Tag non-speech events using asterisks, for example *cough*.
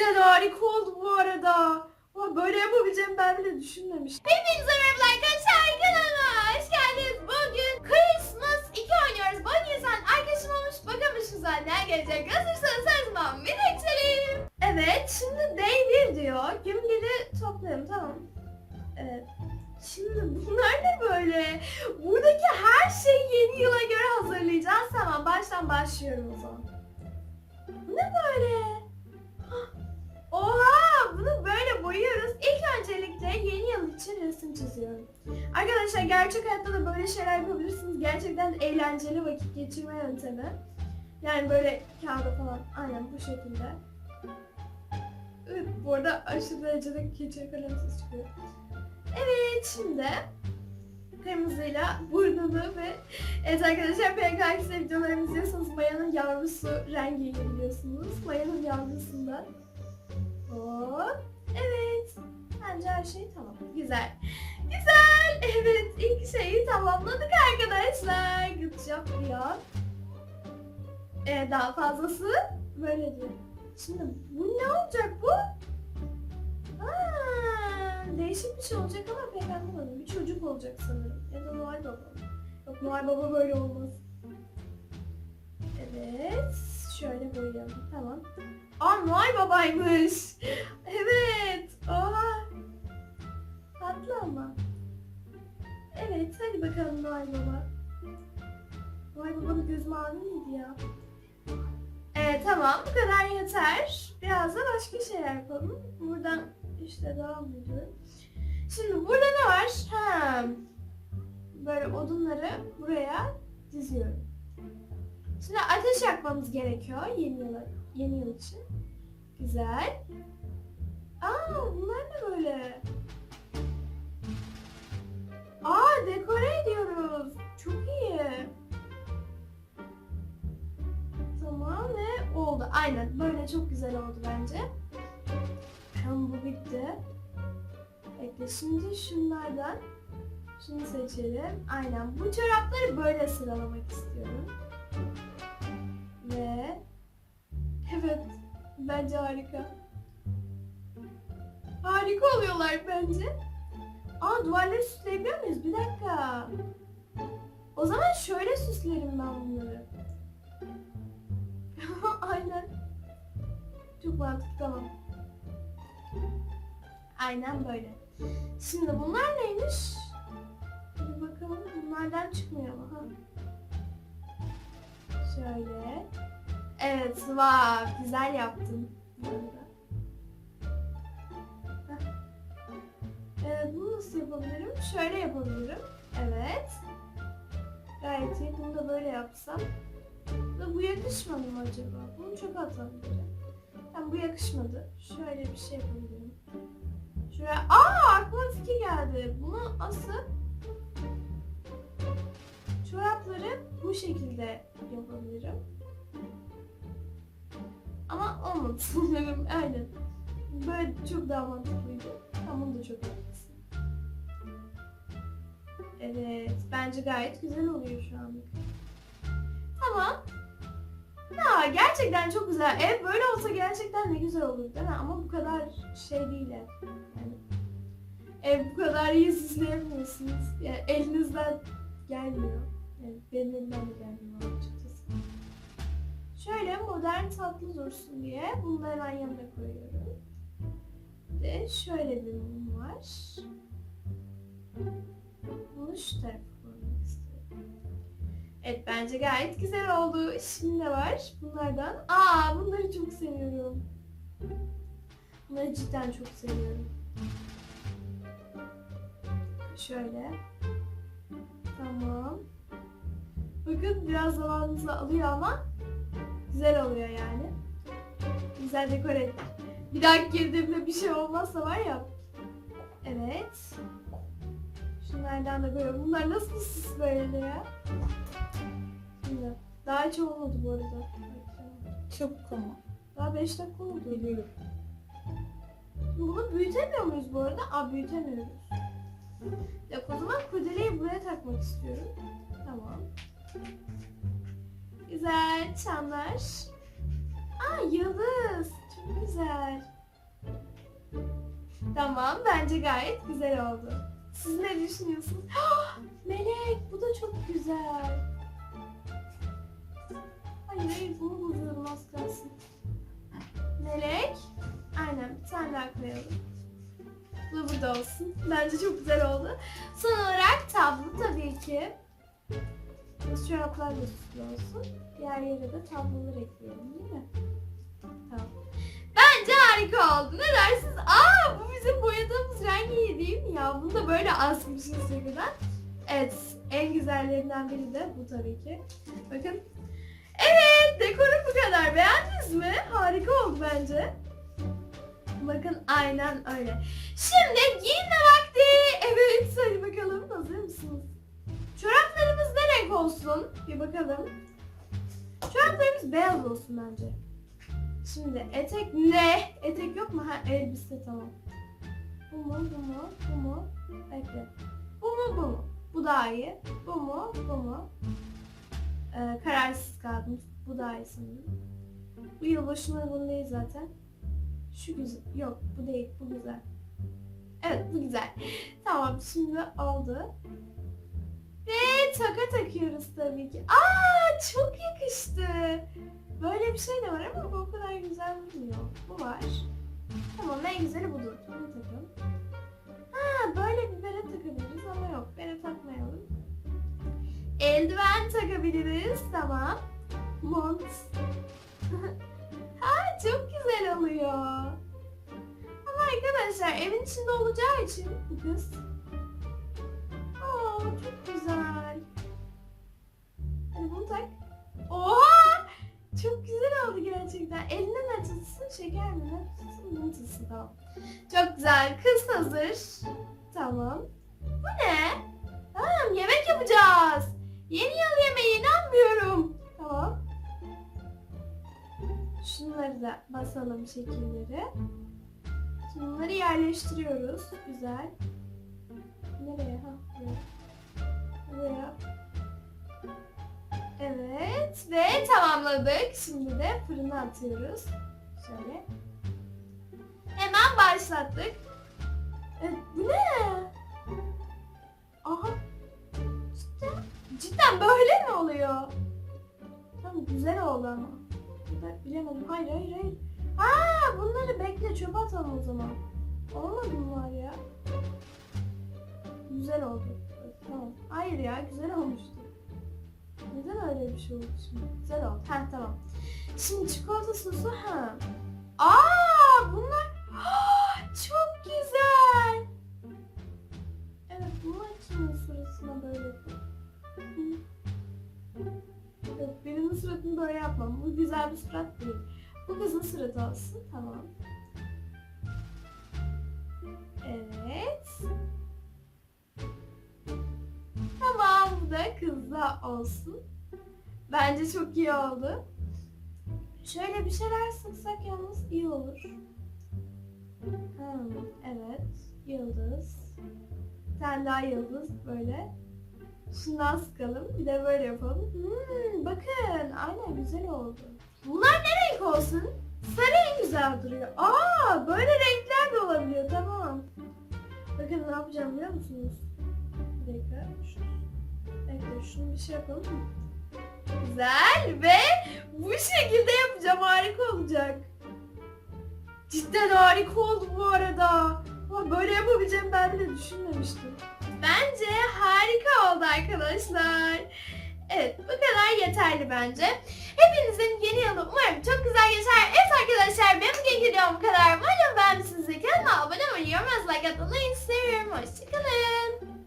Cidden harika oldu bu arada. Ama böyle yapabileceğimi ben bile düşünmemiştim. Hepinize merhaba arkadaşlar kanalıma hoş geldiniz. Bugün Christmas 2 oynuyoruz. Bu insan arkadaşım olmuş. Bakalım başımıza ne gelecek. Hazırsanız her zaman biriktirelim. Evet şimdi day 1 diyor. 1'i toplayalım tamam. Evet. Şimdi bunlar ne böyle? Buradaki her şeyi yeni yıla göre hazırlayacağız. Tamam baştan başlıyorum o zaman. Ne böyle? Oha bunu böyle boyuyoruz. İlk öncelikle yeni yıl için resim çiziyorum. Arkadaşlar gerçek hayatta da böyle şeyler yapabilirsiniz. Gerçekten eğlenceli vakit geçirme yöntemi. Yani böyle kağıda falan aynen bu şekilde. Evet, bu arada aşırı derecede keçe kalemsiz çıkıyor. Evet şimdi kırmızıyla burnunu ve evet arkadaşlar PKX'de videolarımı izliyorsanız Maya'nın yavrusu rengiyle biliyorsunuz. Maya'nın yavrusundan. Hop. Evet. Bence her şey tamam. Güzel. Güzel. *laughs* Evet ilk şeyi tamamladık arkadaşlar. Good job ya. Ee, daha fazlası böyle diyor. Şimdi bu ne olacak bu? Aa, değişik bir şey olacak ama pek anlamadım. Bir çocuk olacak sanırım. Ya da Noel Baba. Yok Noel Baba böyle olmaz. Evet. Şöyle boyayalım. Tamam. Aa Noel Baba'ymış. evet. Oha. Tatlı ama. Evet hadi bakalım Noel Baba. Noel Baba'nın gözü mavi miydi ya? Ee, tamam bu kadar yeter. Biraz da başka şeyler yapalım. Buradan işte devam ediyorum. Şimdi burada ne var? Ha, böyle odunları buraya diziyorum. Şimdi ateş yakmamız gerekiyor yeni yıl, yeni yıl için. Güzel. Aa bunlar ne böyle? Aa dekore ediyoruz. Çok iyi. Tamam ve oldu. Aynen böyle çok güzel oldu bence. Tamam bu bitti. Bekle şimdi şunlardan şunu seçelim. Aynen bu çorapları böyle sıralamak istiyorum. Ve evet bence harika. Harika oluyorlar bence. Aa duvarları süsleyebiliyor muyuz? Bir dakika. O zaman şöyle süslerim ben bunları. *laughs* Aynen. Çok mantıklı tamam. Aynen böyle. Şimdi bunlar neymiş? Bir bakalım bunlardan çıkmıyor mu? Şöyle. Evet, vay güzel yaptın. Evet, bunu nasıl yapabilirim? Şöyle yapabilirim. Evet. Gayet iyi. Bunu da böyle yapsam. Da bu yakışmadı mı acaba? Bunu çok atabilirim. Tamam bu yakışmadı. Şöyle bir şey yapabilirim. Şuraya... Aa aklıma fikir geldi. Bunu asıp çorapları bu şekilde yapabilirim. Ama olmadı sanırım. *laughs* Aynen. Böyle çok daha mantıklıydı. Tamam da çok haklısın. Evet. Bence gayet güzel oluyor şu anlık. Tamam. Ya gerçekten çok güzel. Ev böyle olsa gerçekten ne güzel olur değil mi? Ama bu kadar şey değil. Yani ev bu kadar iyi *laughs* süsleyemiyorsunuz. Yani elinizden gelmiyor. Benim elimden de gelmiyor açıkçası. Şöyle modern tatlı dursun diye bunu da hemen yanına koyuyorum. De şöyle bir mum var. Bunu şu tarafa koymak istiyorum. Evet bence gayet güzel oldu. Şimdi ne var bunlardan? Aa bunları çok seviyorum. Bunları cidden çok seviyorum. Şöyle. Tamam. Bakın biraz zamanımızı alıyor ama güzel oluyor yani. Güzel dekor ettik. Bir dahaki girdiğimde bir şey olmazsa var ya. Evet. Şunlardan da böyle. Bunlar nasıl süs böyle ya? Şimdi daha hiç olmadı bu arada. Çabuk ama. Daha 5 dakika oldu. Biliyorum. Bunu büyütemiyor muyuz bu arada? Aa büyütemiyoruz. Ya o zaman kurdeleyi buraya takmak istiyorum. Tamam. Güzel çanlar. Aa yıldız. Çok güzel. Tamam bence gayet güzel oldu. Siz ne düşünüyorsunuz? Melek bu da çok güzel. Hayır hayır bunu bozuyorum az kalsın. Melek. Aynen bir tane daha koyalım. Bu da burada olsun. Bence çok güzel oldu. Son olarak tablo tabii ki. Biz çoraplar da süslü olsun. Diğer yere de tablolar ekleyelim değil mi? Tamam. Bence harika oldu. Ne dersiniz? Aa bu bizim boyadığımız rengi değil mi ya? Bunu da böyle asmışız şuradan. Evet en güzellerinden biri de bu tabii ki. Bakın. Evet dekoru bu kadar. Beğendiniz mi? Harika oldu bence. Bakın aynen öyle. Şimdi giyinme vakti. Evet hadi bakalım hazır Bir bakalım. Çoraplarımız beyaz olsun bence. Şimdi etek ne? Etek yok mu? Ha elbise tamam. Bu mu? Bu mu? Bu mu? Bekle. Bu mu? Bu mu? Bu daha iyi. Bu mu? Bu mu? Ee, kararsız kaldım. Bu daha iyi sanırım. Bu yılbaşına uygun değil zaten. Şu güzel. Yok bu değil. Bu güzel. Evet bu güzel. *laughs* Tamam şimdi oldu. Ve taka takıyoruz tabii ki. Aa çok yakıştı. Böyle bir şey de var ama bu o kadar güzel durmuyor. Bu var. Tamam en güzeli budur. Bunu takalım. Ha böyle bir bere takabiliriz ama yok bere takmayalım. Eldiven takabiliriz. Tamam. Mont. *laughs* ha çok güzel oluyor. Ama arkadaşlar evin içinde olacağı için bu kız. Çok güzel. Hadi bunu tak. Oha! Çok güzel oldu gerçekten. Elinden açılsın, şeker mi? Tutsun? Bunu tutsun tamam. Çok güzel. Kız hazır. Tamam. Bu ne? Tamam yemek yapacağız. Yeni yıl yemeği inanmıyorum. Tamam. Şunları da basalım şekilleri. Şimdi bunları yerleştiriyoruz. Güzel. Nereye? Ha, buraya. Buraya. Evet ve tamamladık. Şimdi de fırına atıyoruz. Şöyle. Hemen başlattık. E, bu ne? Aha. Cidden, cidden böyle mi oluyor? Tamam güzel oldu ama. Ben bilemedim. Hayır hayır hayır. Aa bunları bekle çöpe atalım o zaman. Olmadı bunlar ya. Güzel oldu. Evet, Tamam. Hayır ya güzel olmuştu. Neden öyle bir şey oldu şimdi? Güzel oldu. Ha tamam. Şimdi çikolata sosu ha. Aa bunlar çok güzel. Evet bunlar kimin suratına böyle. Yok birinin suratını böyle yapmam. Bu güzel bir surat değil. Bu kızın suratı olsun. Tamam. Evet. Da kızda olsun. Bence çok iyi oldu. Şöyle bir şeyler sıksak yalnız iyi olur. Hmm, evet. Yıldız. Tane daha yıldız böyle. Şundan sıkalım. Bir de böyle yapalım. Hmm, bakın. Aynen güzel oldu. Bunlar ne renk olsun? Sarı en güzel duruyor. Aa, böyle renkler de olabiliyor. Tamam. Bakın ne yapacağım biliyor musunuz? Bir dakika. Şu, Bekle şunu bir şey yapalım mı? Güzel ve bu şekilde yapacağım harika olacak. Cidden harika oldu bu arada. Ama böyle yapabileceğimi ben bile düşünmemiştim. Bence harika oldu arkadaşlar. Evet bu kadar yeterli bence. Hepinizin yeni yılı umarım çok güzel geçer. Evet arkadaşlar benim bugünkü videom bu kadar. Umarım beğenmişsinizdir. Kanalıma abone olmayı, yorum yazmayı, like atmayı istiyorum. Hoşçakalın.